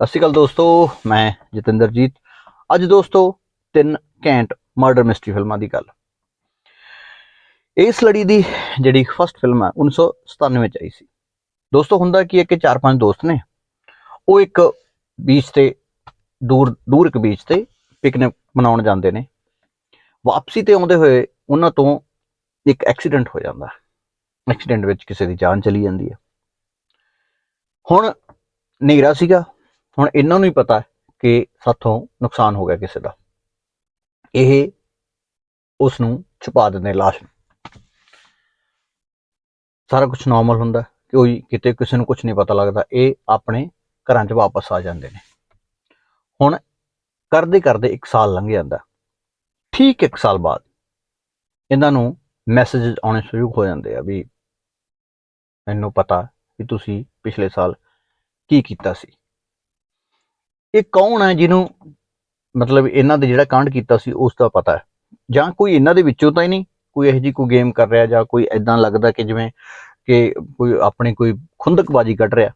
ਸਤਿ ਸ਼੍ਰੀ ਅਕਾਲ ਦੋਸਤੋ, ਮੈਂ ਜਤਿੰਦਰਜੀਤ। ਅੱਜ ਦੋਸਤੋ, ਤਿੰਨ ਘੈਂਟ ਮਰਡਰ ਮਿਸਟਰੀ ਫਿਲਮਾਂ ਦੀ ਗੱਲ। ਇਸ ਲੜੀ ਦੀ ਜਿਹੜੀ ਫਸਟ ਫਿਲਮ ਹੈ 1997 ਵਿੱਚ ਆਈ ਸੀ। ਦੋਸਤੋ, ਹੁੰਦਾ ਕੀ ਹੈ ਕਿ ਚਾਰ ਪੰਜ ਦੋਸਤ ਨੇ, ਉਹ ਇੱਕ ਬੀਚ ਤੇ, ਦੂਰ ਦੂਰ ਇੱਕ ਬੀਚ ਤੇ ਪਿਕਨਿਕ ਮਨਾਉਣ ਜਾਂਦੇ ਨੇ। ਵਾਪਸੀ ਤੇ ਆਉਂਦੇ ਹੋਏ ਉਹਨਾਂ ਤੋਂ ਇੱਕ ਐਕਸੀਡੈਂਟ ਹੋ ਜਾਂਦਾ। ਐਕਸੀਡੈਂਟ ਵਿੱਚ ਕਿਸੇ ਦੀ ਜਾਨ ਚਲੀ ਜਾਂਦੀ ਹੈ। ਹੁਣ ਹਨੇਰਾ ਸੀਗਾ। ਹੁਣ ਇਹਨਾਂ ਨੂੰ ਹੀ ਪਤਾ ਕਿ ਸਾਥੋਂ ਨੁਕਸਾਨ ਹੋ ਗਿਆ ਕਿਸੇ ਦਾ। ਇਹ ਉਸ ਨੂੰ ਛੁਪਾ ਦਿੰਦੇ ਲਾਸ਼ ਨੂੰ। ਸਾਰਾ ਕੁਝ ਨਾਰਮਲ ਹੁੰਦਾ ਕੋਈ ਕਿਤੇ ਕਿਸੇ ਨੂੰ ਕੁਝ ਨਹੀਂ ਪਤਾ ਲੱਗਦਾ। ਇਹ ਆਪਣੇ ਘਰਾਂ 'ਚ ਵਾਪਸ ਆ ਜਾਂਦੇ ਨੇ। ਹੁਣ ਕਰਦੇ ਕਰਦੇ 1 ਸਾਲ ਲੰਘ ਜਾਂਦਾ ਠੀਕ 1 ਸਾਲ ਬਾਅਦ ਇਹਨਾਂ ਨੂੰ ਮੈਸੇਜ ਆਉਣੇ ਸ਼ੁਰੂ ਹੋ ਜਾਂਦੇ ਆ ਵੀ ਮੈਨੂੰ ਪਤਾ ਕਿ ਤੁਸੀਂ ਪਿਛਲੇ ਸਾਲ ਕੀ ਕੀਤਾ ਸੀ। ਇਹ ਕੌਣ ਹੈ ਜਿਹਨੂੰ ਮਤਲਬ ਇਹਨਾਂ ਦੇ ਜਿਹੜਾ ਕਾਂਡ ਕੀਤਾ ਸੀ ਉਸ ਦਾ ਪਤਾ ਹੈ? ਜਾਂ ਕੋਈ ਇਹਨਾਂ ਦੇ ਵਿੱਚੋਂ ਤਾਂ ਹੀ ਨਹੀਂ? ਕੋਈ ਇਹੋ ਜੀ ਕੋਈ ਗੇਮ ਕਰ ਰਿਹਾ ਜਾਂ ਕੋਈ ਐਦਾਂ ਲੱਗਦਾ ਕਿ ਜਿਵੇਂ ਕਿ ਕੋਈ ਆਪਣੀ ਕੋਈ ਖੁੰਦਕਬਾਜੀ ਕੱਢ ਰਿਹਾ?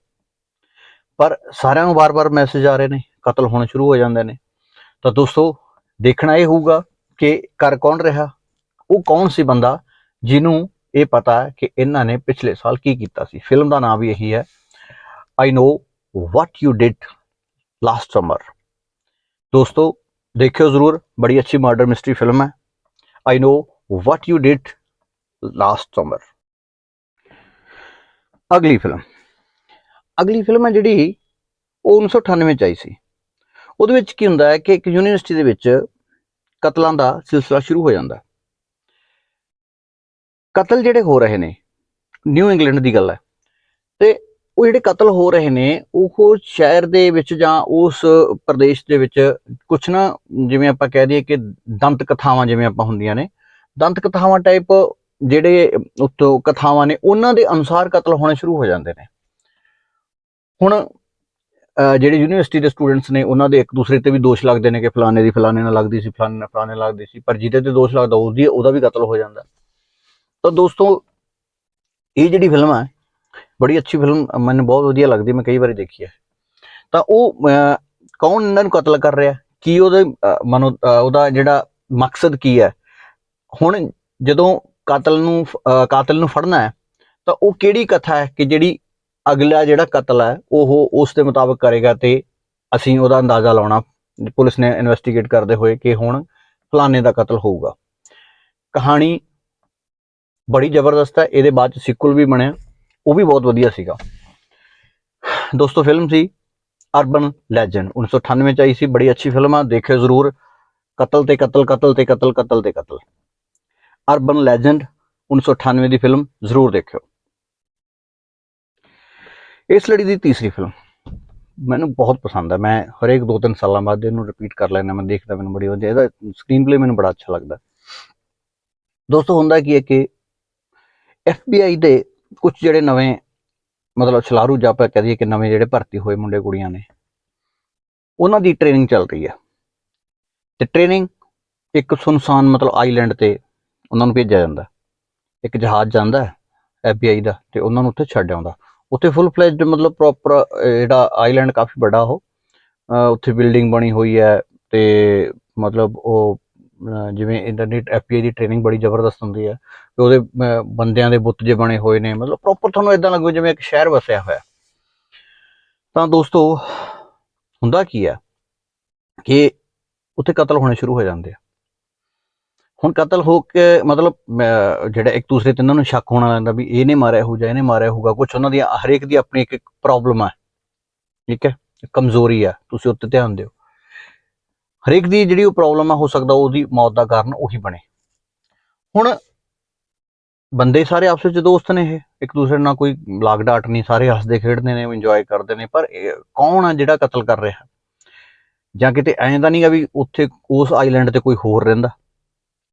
ਪਰ ਸਾਰਿਆਂ ਨੂੰ ਵਾਰ-ਵਾਰ ਮੈਸੇਜ ਆ ਰਹੇ ਨੇ, ਕਤਲ ਹੋਣੇ ਸ਼ੁਰੂ ਹੋ ਜਾਂਦੇ ਨੇ। ਤਾਂ ਦੋਸਤੋ, ਦੇਖਣਾ ਇਹ ਹੋਊਗਾ ਕਿ ਕਰ ਕੌਣ ਰਿਹਾ? ਉਹ ਕੌਣ ਸੀ ਬੰਦਾ ਜਿਹਨੂੰ ਇਹ ਪਤਾ ਹੈ ਕਿ ਇਹਨਾਂ ਨੇ ਪਿਛਲੇ ਸਾਲ ਕੀ ਕੀਤਾ ਸੀ? ਫਿਲਮ ਦਾ ਨਾਮ ਵੀ ਇਹੀ ਹੈ। I know what you did last summer ਦੋਸਤੋ ਦੇਖਿਓ ਜ਼ਰੂਰ ਬੜੀ ਅੱਛੀ ਮਰਡਰ ਮਿਸਟਰੀ ਫਿਲਮ ਹੈ I know what you did last summer ਅਗਲੀ ਫਿਲਮ ਅਗਲੀ ਫਿਲਮ ਹੈ ਜਿਹੜੀ ਉਹ 1998 ਚ ਆਈ ਸੀ ਉਹਦੇ ਵਿੱਚ ਕੀ ਹੁੰਦਾ ਹੈ ਕਿ ਇੱਕ ਯੂਨੀਵਰਸਿਟੀ ਦੇ ਵਿੱਚ ਕਤਲਾਂ ਦਾ ਸਿਲਸਿਲਾ ਸ਼ੁਰੂ ਹੋ ਜਾਂਦਾ ਕਤਲ ਜਿਹੜੇ ਹੋ ਰਹੇ ਨੇ ਨਿਊ ਇੰਗਲੈਂਡ ਦੀ ਗੱਲ ਹੈ ਤੇ ਉਹ ਜਿਹੜੇ ਕਤਲ ਹੋ ਰਹੇ ਨੇ, ਉਹ ਸ਼ਹਿਰ ਦੇ ਵਿੱਚ ਜਾਂ ਉਸ ਪ੍ਰਦੇਸ਼ ਦੇ ਵਿੱਚ ਕੁਛ ਨਾ ਜਿਵੇਂ ਆਪਾਂ ਕਹਿ ਦਈਏ ਕਿ ਦੰਤ ਕਥਾਵਾਂ ਜਿਵੇਂ ਆਪਾਂ ਹੁੰਦੀਆਂ ਨੇ, ਦੰਤ ਕਥਾਵਾਂ ਟਾਈਪ ਜਿਹੜੇ ਉੱਤੋਂ ਕਥਾਵਾਂ ਨੇ, ਉਹਨਾਂ ਦੇ ਅਨੁਸਾਰ ਕਤਲ ਹੋਣੇ ਸ਼ੁਰੂ ਹੋ ਜਾਂਦੇ ਨੇ। ਹੁਣ ਜਿਹੜੇ ਯੂਨੀਵਰਸਿਟੀ ਦੇ ਸਟੂਡੈਂਟਸ ਨੇ, ਉਹਨਾਂ ਦੇ ਇੱਕ ਦੂਸਰੇ ਤੇ ਵੀ ਦੋਸ਼ ਲੱਗਦੇ ਨੇ ਕਿ ਫਲਾਣੇ ਦੀ ਫਲਾਣੇ ਨਾਲ ਲੱਗਦੀ ਸੀ, ਫਲਾਣੇ ਨਾਲ ਫਲਾਣੇ ਨਾਲ ਲੱਗਦੀ ਸੀ, ਪਰ ਜਿਹਦੇ ਤੇ ਦੋਸ਼ ਲੱਗਦਾ ਉਹਦੀ ਉਹਦਾ ਵੀ ਕਤਲ ਹੋ ਜਾਂਦਾ। ਤਾਂ ਦੋਸਤੋ, ਇਹ ਜਿਹੜੀ ਫਿਲਮ ਹੈ ਬੜੀ ਅੱਛੀ ਫਿਲਮ ਮੈਨੂੰ ਬਹੁਤ ਵਧੀਆ ਲੱਗਦੀ, ਮੈਂ ਕਈ ਵਾਰੀ ਦੇਖੀ ਹੈ। ਤਾਂ ਉਹ ਕੌਣ ਇਹਨਾਂ ਨੂੰ ਕਤਲ ਕਰ ਰਿਹਾ? ਕੀ ਉਹਦੇ ਮਨੋ ਉਹਦਾ ਜਿਹੜਾ ਮਕਸਦ ਕੀ ਹੈ? ਹੁਣ ਜਦੋਂ ਕਾਤਲ ਨੂੰ ਕਾਤਲ ਨੂੰ ਫੜਨਾ ਹੈ, ਤਾਂ ਉਹ ਕਿਹੜੀ ਕਥਾ ਹੈ ਕਿ ਜਿਹੜੀ ਅਗਲਾ ਜਿਹੜਾ ਕਤਲ ਹੈ, ਉਹ ਉਸ ਦੇ ਮੁਤਾਬਕ ਕਰੇਗਾ ਤੇ ਅਸੀਂ ਉਹਦਾ ਅੰਦਾਜ਼ਾ ਲਾਉਣਾ, ਪੁਲਿਸ ਨੇ ਇਨਵੈਸਟੀਗੇਟ ਕਰਦੇ ਹੋਏ ਕਿ ਹੁਣ ਫਲਾਣੇ ਦਾ ਕਤਲ ਹੋਊਗਾ। ਕਹਾਣੀ ਬੜੀ ਜ਼ਬਰਦਸਤ ਹੈ, ਇਹਦੇ ਬਾਅਦ ਚ ਸਿਕੁਲ ਵੀ ਬਣਿਆ। ਉਹ ਵੀ ਬਹੁਤ ਵਧੀਆ ਸੀਗਾ। ਦੋਸਤੋ ਫਿਲਮ ਸੀ ਅਰਬਨ ਲੈਜੈਂਡ 1998 ਚ ਆਈ ਸੀ, ਬੜੀ ਅੱਛੀ ਫਿਲਮ ਆ, ਦੇਖਿਓ ਜ਼ਰੂਰ। ਕਤਲ ਤੇ ਕਤਲ ਕਤਲ ਤੇ ਕਤਲ ਕਤਲ ਤੇ ਕਤਲ। ਅਰਬਨ ਲੈਜੈਂਡ 1998 ਦੀ ਫਿਲਮ ਜ਼ਰੂਰ ਦੇਖਿਓ। ਇਸ ਲੜੀ ਦੀ ਤੀਸਰੀ ਫਿਲਮ ਮੈਨੂੰ ਬਹੁਤ ਪਸੰਦ ਹੈ ਮੈਂ ਹਰੇਕ ਦੋ ਤਿੰਨ ਸਾਲਾਂ ਬਾਅਦ ਇਹਨੂੰ ਰਿਪੀਟ ਕਰ ਲੈਣਾ ਮੈਂ ਦੇਖਦਾ ਮੈਨੂੰ ਬੜੀ ਵਧੀਆ ਇਹਦਾ ਸਕਰੀਨ ਪਲੇ ਮੈਨੂੰ ਬੜਾ ਅੱਛਾ ਲੱਗਦਾ। ਦੋਸਤੋ, ਹੁੰਦਾ ਕੀ ਹੈ ਕਿ FBI ਦੇ ਕੁਝ ਜਿਹੜੇ ਨਵੇਂ, ਮਤਲਬ ਛਲਾਰੂ ਜਾਂ ਆਪਾਂ ਕਹਿ ਦਈਏ ਕਿ ਨਵੇਂ ਜਿਹੜੇ ਭਰਤੀ ਹੋਏ ਮੁੰਡੇ ਕੁੜੀਆਂ ਨੇ, ਉਹਨਾਂ ਦੀ ਟ੍ਰੇਨਿੰਗ ਚੱਲ ਰਹੀ ਹੈ। ਤੇ ਟ੍ਰੇਨਿੰਗ ਇੱਕ ਸੁਨਸਾਨ ਮਤਲਬ ਆਈਲੈਂਡ ਤੇ ਉਹਨਾਂ ਨੂੰ ਭੇਜਿਆ ਜਾਂਦਾ ਇੱਕ ਜਹਾਜ਼ ਜਾਂਦਾ FBI ਦਾ, ਤੇ ਉਹਨਾਂ ਨੂੰ ਉੱਥੇ ਛੱਡ ਆਉਂਦਾ ਉੱਥੇ ਫੁੱਲ ਫਲੈਜਡ ਮਤਲਬ ਪ੍ਰੋਪਰ ਜਿਹੜਾ ਆਈਲੈਂਡ ਕਾਫੀ ਵੱਡਾ ਉਹ ਉੱਥੇ ਬਿਲਡਿੰਗ ਬਣੀ ਹੋਈ ਹੈ, ਤੇ ਮਤਲਬ ਉਹ ਜਿਵੇਂ ਇੰਟਰਨੈਟ ਐਫਪੀਆਈ ਦੀ ਟ੍ਰੇਨਿੰਗ ਬੜੀ ਜ਼ਬਰਦਸਤ ਹੁੰਦੀ ਹੈ ਤੇ ਉਹਦੇ ਬੰਦਿਆਂ ਦੇ ਬੁੱਤ ਜੇ ਬਣੇ ਹੋਏ ਨੇ, ਮਤਲਬ ਪ੍ਰੋਪਰ ਤੁਹਾਨੂੰ ਇਦਾਂ ਲੱਗੂ ਜਿਵੇਂ ਇੱਕ ਸ਼ਹਿਰ ਵਸਿਆ ਹੋਇਆ। ਤਾਂ ਦੋਸਤੋ, ਹੁੰਦਾ ਕੀ ਹੈ ਕਿ ਉੱਥੇ ਕਤਲ ਹੋਣੇ ਸ਼ੁਰੂ ਹੋ ਜਾਂਦੇ ਆ। ਹੁਣ ਕਤਲ ਹੋ ਕੇ ਮਤਲਬ ਜਿਹੜਾ ਇੱਕ ਦੂਸਰੇ ਤੇ ਇਹਨਾਂ ਨੂੰ ਸ਼ੱਕ ਹੋਣਾ ਲੱਗਦਾ ਵੀ ਇਹਨੇ ਮਾਰਿਆ ਹੋਊ ਜਾਂ ਇਹਨੇ ਮਾਰਿਆ ਹੋਊਗਾ ਕੁਝ ਉਹਨਾਂ ਦੀ ਹਰੇਕ ਦੀ ਆਪਣੀ ਇੱਕ ਪ੍ਰੋਬਲਮ ਹੈ ਠੀਕ ਹੈ? ਕਮਜ਼ੋਰੀ ਹੈ ਤੁਸੀਂ ਉੱਤੇ ਧਿਆਨ ਦਿਓ। ਹਰੇਕ ਦੀ ਜਿਹੜੀ ਉਹ ਪ੍ਰੋਬਲਮ ਆ, ਹੋ ਸਕਦਾ ਉਹਦੀ ਮੌਤ ਦਾ ਕਾਰਨ ਉਹੀ ਬਣੇ। ਹੁਣ ਬੰਦੇ ਸਾਰੇ ਆਪਸ ਵਿੱਚ ਦੋਸਤ ਨੇ ਇਹ। ਇੱਕ ਦੂਸਰੇ ਨਾਲ ਕੋਈ ਲਾਗ ਡਾਟ ਨਹੀਂ, ਸਾਰੇ ਹੱਸਦੇ, ਖੇਡਦੇ ਨੇ ਇੰਜੋਏ ਕਰਦੇ ਨੇ, ਪਰ ਕੌਣ ਆ ਜਿਹੜਾ ਕਤਲ ਕਰ ਰਿਹਾ? ਜਾਂ ਕਿਤੇ ਐਂ ਤਾਂ ਨਹੀਂਗਾ ਵੀ ਉੱਥੇ ਉਸ ਆਈਲੈਂਡ ਤੇ ਕੋਈ ਹੋਰ ਰਹਿੰਦਾ?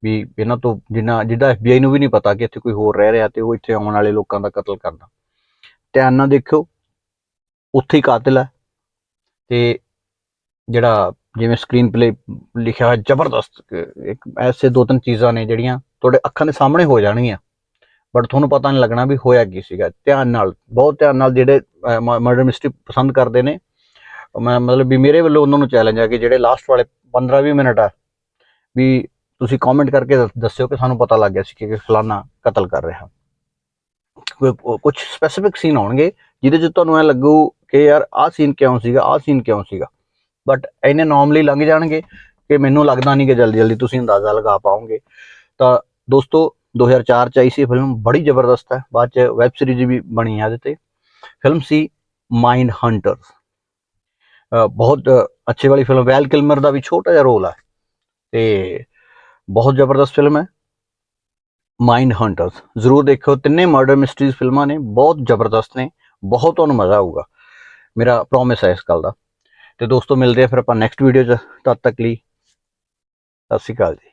ਵੀ ਇਹਨਾਂ ਤੋਂ ਜਿੰਨਾ ਜਿਹਦਾ FBI ਨੂੰ ਵੀ ਨਹੀਂ ਪਤਾ ਕਿ ਇੱਥੇ ਕੋਈ ਹੋਰ ਰਹਿ ਰਿਹਾ ਤੇ ਉਹ ਇੱਥੇ ਆਉਣ ਵਾਲੇ ਲੋਕਾਂ ਦਾ ਕਤਲ ਕਰਦਾ। ਧਿਆਨ ਨਾਲ ਦੇਖਿਓ, ਉੱਥੇ ਹੀ ਕਾਤਲ ਹੈ ਤੇ ਜਿਹੜਾ ਜਿਵੇਂ ਸਕਰੀਨ ਪਲੇ ਲਿਖਿਆ ਹੋਇਆ ਜ਼ਬਰਦਸਤ, ਇੱਕ ਐਸੇ ਦੋ ਤਿੰਨ ਚੀਜ਼ਾਂ ਨੇ ਜਿਹੜੀਆਂ ਤੁਹਾਡੇ ਅੱਖਾਂ ਦੇ ਸਾਹਮਣੇ ਹੋ ਜਾਣਗੀਆਂ। ਬਟ ਤੁਹਾਨੂੰ ਪਤਾ ਨਹੀਂ ਲੱਗਣਾ ਵੀ ਹੋਇਆ ਕੀ ਸੀਗਾ। ਧਿਆਨ ਨਾਲ, ਬਹੁਤ ਧਿਆਨ ਨਾਲ ਜਿਹੜੇ ਮਰਡਰ ਮਿਸਟਰੀ ਪਸੰਦ ਕਰਦੇ ਨੇ। ਮੈਂ ਮਤਲਬ ਵੀ ਮੇਰੇ ਵੱਲੋਂ ਉਹਨਾਂ ਨੂੰ ਚੈਲੰਜ ਆ ਕਿ ਜਿਹੜੇ ਲਾਸਟ ਵਾਲੇ 15-20 ਮਿੰਟ ਆ, ਵੀ ਤੁਸੀਂ ਕਮੈਂਟ ਕਰਕੇ ਦੱਸ- ਦੱਸਿਓ ਕਿ ਸਾਨੂੰ ਪਤਾ ਲੱਗ ਗਿਆ ਸੀ ਕਿ ਫਲਾਨਾ ਕਤਲ ਕਰ ਰਿਹਾ। ਕੁਝ ਸਪੈਸੀਫਿਕ ਸੀਨ ਆਉਣਗੇ, ਜਿਹਦੇ 'ਚ ਤੁਹਾਨੂੰ ਐ ਲੱਗੂ ਕਿ ਯਾਰ ਆਹ ਸੀਨ ਕਿਉਂ ਸੀਗਾ, ਆਹ ਸੀਨ ਕਿਉਂ ਸੀਗਾ। ਬਟ ਇਹਨੇ ਨਾਰਮਲੀ ਲੰਘ ਜਾਣਗੇ ਕਿ ਮੈਨੂੰ ਲੱਗਦਾ ਨਹੀਂ ਕਿ ਜਲਦੀ ਜਲਦੀ ਤੁਸੀਂ ਅੰਦਾਜ਼ਾ ਲਗਾ ਪਾਓਗੇ। ਤਾਂ ਦੋਸਤੋ 2004 ਚ ਆਈ ਸੀ ਫਿਲਮ ਬੜੀ ਜ਼ਬਰਦਸਤ ਹੈ। ਬਾਅਦ ਚ ਵੈਬ ਸੀਰੀਜ਼ ਵੀ ਬਣੀ ਹੈ ਇਹਦੇ ਤੇ। ਫਿਲਮ ਸੀ ਮਾਈਂਡ ਹੰਟਰਸ ਬਹੁਤ ਅੱਛੇ ਵਾਲੀ ਫਿਲਮ ਵੈਲ ਕਿਲਮਰ ਦਾ ਵੀ ਛੋਟਾ ਜਿਹਾ ਰੋਲ ਹੈ ਤੇ ਬਹੁਤ ਜ਼ਬਰਦਸਤ ਫਿਲਮ ਹੈ। ਮਾਈਂਡ ਹੰਟਰਸ ਜ਼ਰੂਰ ਦੇਖੋ ਤਿੰਨੇ ਮਰਡਰ ਮਿਸਟਰੀਜ਼ ਫਿਲਮਾਂ ਨੇ, ਬਹੁਤ ਜ਼ਬਰਦਸਤ ਨੇ, ਬਹੁਤ ਤੁਹਾਨੂੰ ਮਜ਼ਾ ਆਊਗਾ। ਮੇਰਾ ਪ੍ਰੋਮਿਸ ਹੈ ਇਸ ਗੱਲ ਦਾ। ਤੇ ਦੋਸਤੋ ਮਿਲਦੇ ਆ ਫਿਰ ਆਪਾਂ ਨੈਕਸਟ ਵੀਡੀਓ 'ਚ, ਤਦ ਤੱਕ ਲਈ ਸਤਿ ਸ਼੍ਰੀ ਅਕਾਲ ਜੀ।